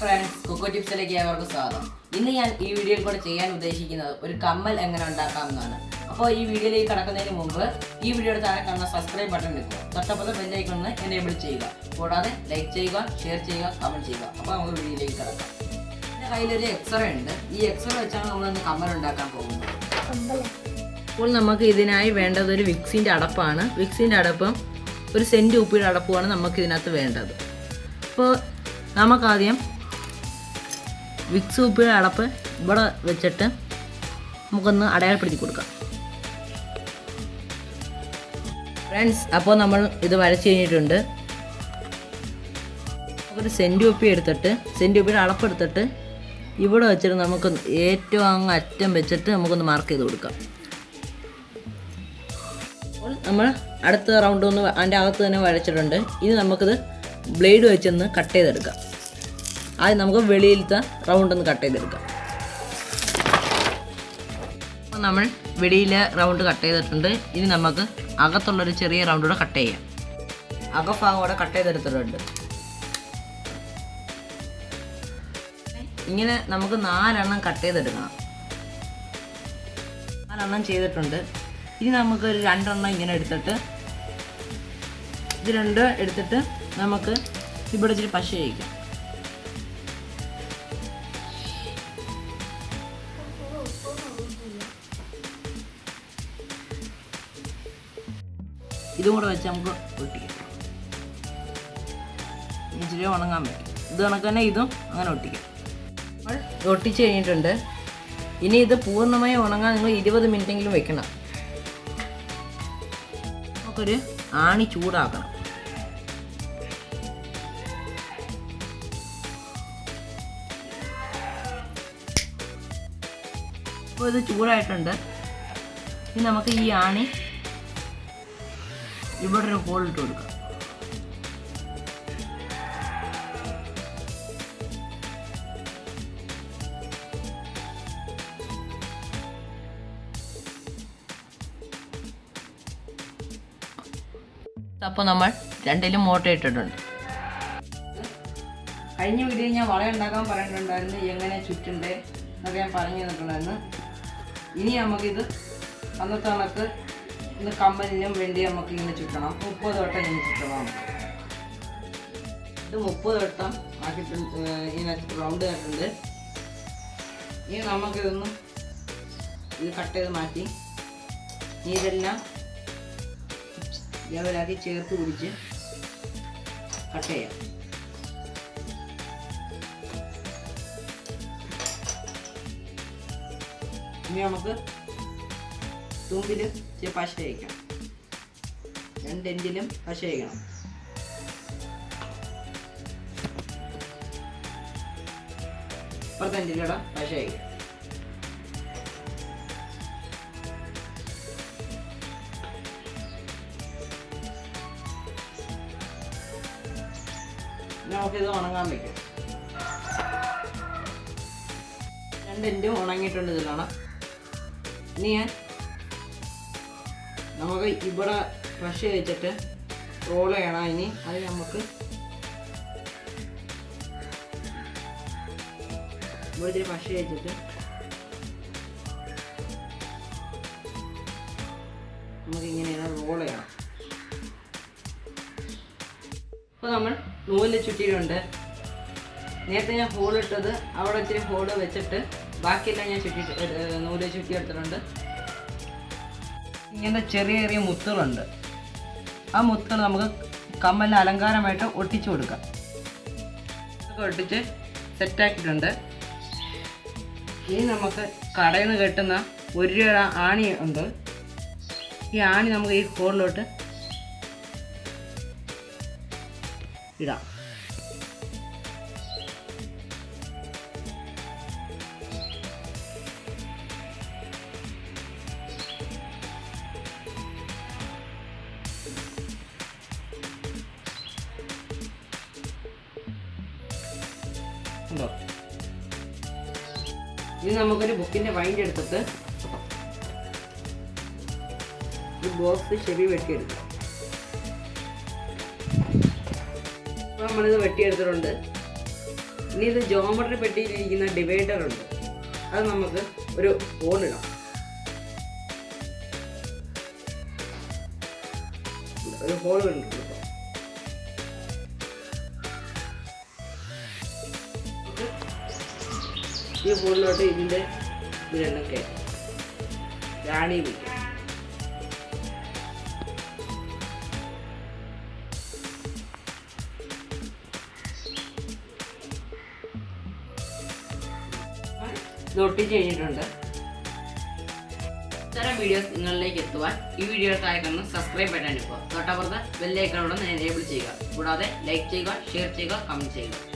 Friends cocoa ടിപ്സിലേക്ക് ഏവർക്കും സ്വാഗതം. ഇന്ന് ഞാൻ ഈ വീഡിയോയിൽ കൂടെ ചെയ്യാൻ ഉദ്ദേശിക്കുന്നത് ഒരു കമ്മൽ എങ്ങനെ ഉണ്ടാക്കാമെന്നാണ്. അപ്പോൾ ഈ വീഡിയോയിലേക്ക് കടക്കുന്നതിന് മുമ്പ് ഈ വീഡിയോയുടെ താഴെ കാണുന്ന സബ്സ്ക്രൈബ് ബട്ടൺ എടുക്കുക തൊട്ടപ്പുറത്തെ ബെല്ലൈക്കൺ എനേബിൾ ചെയ്യുക. കൂടാതെ ലൈക്ക് ചെയ്യുക ഷെയർ ചെയ്യുക കമന്റ് ചെയ്യുക. അപ്പോൾ നമുക്ക് വീഡിയോയിലേക്ക് കടക്കാം. എന്റെ കയ്യിലൊരു എക്സറ ഉണ്ട്. ഈ എക്സറ വെച്ചാണ് നമ്മളൊന്ന് കമ്മൽ ഉണ്ടാക്കാൻ പോകുന്നത്. അപ്പോൾ നമുക്ക് ഇതിനായി വേണ്ടത് ഒരു വിക്സിന്റെ അടപ്പാണ്. വിക്സിന്റെ അടപ്പും ഒരു സെന്റ് ഉപ്പിയുടെ അടപ്പുമാണ് നമുക്ക് ഇതിനകത്ത് വേണ്ടത്. അപ്പോൾ നമുക്കാദ്യം വിക്സ് ഉപ്പിയുടെ അടപ്പ് ഇവിടെ വെച്ചിട്ട് നമുക്കൊന്ന് അടയാളപ്പെടുത്തി കൊടുക്കാം. ഫ്രണ്ട്സ് അപ്പോൾ നമ്മൾ ഇത് വരച്ച് കഴിഞ്ഞിട്ടുണ്ട്. ഒരു സെന്റ് ഉപ്പി എടുത്തിട്ട് സെന്റ് അളപ്പ് എടുത്തിട്ട് ഇവിടെ വെച്ചിട്ട് നമുക്ക് ഏറ്റവും അങ്ങ് അറ്റം വെച്ചിട്ട് നമുക്കൊന്ന് മാർക്ക് ചെയ്ത് കൊടുക്കാം. അപ്പോൾ നമ്മൾ അടുത്ത റൗണ്ട് ഒന്ന് അതിന്റെ അകത്ത് തന്നെ വരച്ചിട്ടുണ്ട്. ഇനി നമുക്കിത് ബ്ലേഡ് വെച്ചൊന്ന് കട്ട് ചെയ്തെടുക്കാം. ആദ്യം നമുക്ക് വെളിയിലത്തെ റൗണ്ട് ഒന്ന് കട്ട് ചെയ്തെടുക്കാം. നമ്മൾ വെളിയിലെ റൗണ്ട് കട്ട് ചെയ്തിട്ടുണ്ട്. ഇനി നമുക്ക് അകത്തുള്ളൊരു ചെറിയ റൗണ്ട് കൂടെ കട്ട് ചെയ്യാം. അകഭാഗം കൂടെ കട്ട് ചെയ്തെടുത്തിട്ടുണ്ട്. ഇങ്ങനെ നമുക്ക് നാലെണ്ണം കട്ട് ചെയ്തെടുക്കണം. നാലെണ്ണം ചെയ്തിട്ടുണ്ട്. ഇനി നമുക്ക് ഒരു രണ്ടെണ്ണം ഇങ്ങനെ എടുത്തിട്ട് ഇത് രണ്ട് എടുത്തിട്ട് നമുക്ക് ഇവിടെ ഇച്ചിരി പശ കഴിക്കാം. ഇതും കൂടെ വെച്ച് നമുക്ക് ഒട്ടിക്കാം. ഇച്ചിരി ഉണങ്ങാൻ പറ്റും ഇത് കണക്ക് തന്നെ ഇതും അങ്ങനെ ഒട്ടിക്കാം. നമ്മൾ ഒട്ടിച്ച് കഴിഞ്ഞിട്ടുണ്ട്. ഇനി ഇത് പൂർണമായി ഉണങ്ങാൻ നിങ്ങൾ ഇരുപത് മിനിറ്റെങ്കിലും വെക്കണം. നമുക്കൊരു ആണി ചൂടാക്കണം. അപ്പോൾ ഇത് ചൂടായിട്ടുണ്ട്. ഇനി നമുക്ക് ഈ ആണി ഇവിടെ ഒരു ഹോൾ ഇട്ട് കൊടുക്കാം. അപ്പോൾ നമ്മൾ രണ്ടിലും മോട്ട ഇട്ടിട്ടുണ്ട്. കഴിഞ്ഞ വീഡിയോ ഞാൻ വള ഉണ്ടാക്കാൻ പറഞ്ഞിട്ടുണ്ടായിരുന്നു എങ്ങനെ ചുറ്റണ്ടേ എന്നൊക്കെ ഞാൻ പറഞ്ഞു തന്നിട്ടുണ്ടായിരുന്നു. ഇനി നമുക്കിത് അന്നത്തെ കണക്ക് ഇന്ന് കമ്മലിനും വേണ്ടി നമുക്ക് ഇങ്ങനെ ചുറ്റണം. മുപ്പത് വട്ടം ഇങ്ങനെ ചുറ്റണം. ഇത് മുപ്പത് വട്ടം ആക്കിയിട്ടുണ്ട് ഇങ്ങനെ റൗണ്ട് ആയിട്ടുണ്ട്. ഇനി നമുക്കിതൊന്ന് ഇത് കട്ട് ചെയ്ത് മാറ്റി. ഇതെല്ലാം ലെവലാക്കി ചേർത്ത് പിടിച്ച് കട്ട് ചെയ്യാം. ഇനി നമുക്ക് തുമ്പിൽ ഇച്ചിരി പശ വയ്ക്കണം രണ്ടെഞ്ചിലും പശ വയ്ക്കണം ഇപ്പുറത്തെ എഞ്ചിലൂടെ പശ വയ്ക്കണം നമുക്കിത് ഉണങ്ങാൻ വയ്ക്കും രണ്ടെൻഡും ഉണങ്ങിയിട്ടുണ്ട് ഇതിലാണ് ഇനി ഞാൻ നമുക്ക് ഇവിടെ പശ വെച്ചിട്ട് റോൾ ചെയ്യണം ഇനി. അത് നമുക്ക് ഇവിടെ ഇത്തിരി പശ നമുക്ക് ഇങ്ങനെ റോൾ ചെയ്യണം. ഇപ്പോൾ നമ്മൾ നൂൽ ചുറ്റിയിട്ടുണ്ട്. നേരത്തെ ഞാൻ ഹോൾ ഇട്ടത് അവിടെ ഇച്ചിരി ഹോൾ വെച്ചിട്ട് ബാക്കിയെല്ലാം ഞാൻ ചുറ്റി നൂൽ ചുറ്റി എടുത്തിട്ടുണ്ട് ഇങ്ങനെ ചെറിയ ചെറിയ മുത്തുകളുണ്ട്. ആ മുത്തുകൾ നമുക്ക് കമ്മലിന് അലങ്കാരമായിട്ട് ഒട്ടിച്ചു കൊടുക്കാം. ഇതൊക്കെ ഒട്ടിച്ച് സെറ്റാക്കിയിട്ടുണ്ട് ഇനി നമുക്ക് കടയിൽ നിന്ന് കെട്ടുന്ന ഒരു രൂപ ആണി ഉണ്ട്. ഈ ആണി നമുക്ക് ഈ ഹോളിലോട്ട് ഇടാം. ഇനി നമുക്കൊരു ബുക്കിന്റെ വൈൻഡ് എടുത്തിട്ട് ഈ ബോക്സ് ചെവി വെട്ടിയെടുക്കാം. അപ്പോൾ നമ്മളിത് വെട്ടിയെടുത്തിട്ടുണ്ട്. ഇനി ഇത് ജോമെട്രി പെട്ടിയിലിരിക്കുന്ന ഡിവൈഡർ ഉണ്ട്. അത് നമുക്ക് ഒരു ഇടാം. ഒരു ഹോൾ കണ്ടിട്ടുണ്ട്. ഈ ഫോണിലോട്ട് ഇതിന്റെ ഇതിലെല്ലാം രണ്ടും റാണി വയ്ക്കും ഇത് കഴിഞ്ഞിട്ടുണ്ട്. ഇത്തരം വീഡിയോസ് നിങ്ങളിലേക്ക് എത്തുവാൻ ഈ വീഡിയോ താഴെ സബ്സ്ക്രൈബ് ബട്ടൺ ഇപ്പോൾ തൊട്ടപ്പുറത്ത് ബെല്ലൈക്കണോട് എനേബിൾ ചെയ്യുക. കൂടാതെ ലൈക്ക് ചെയ്യുക ഷെയർ ചെയ്യുക കമന്റ് ചെയ്യുക.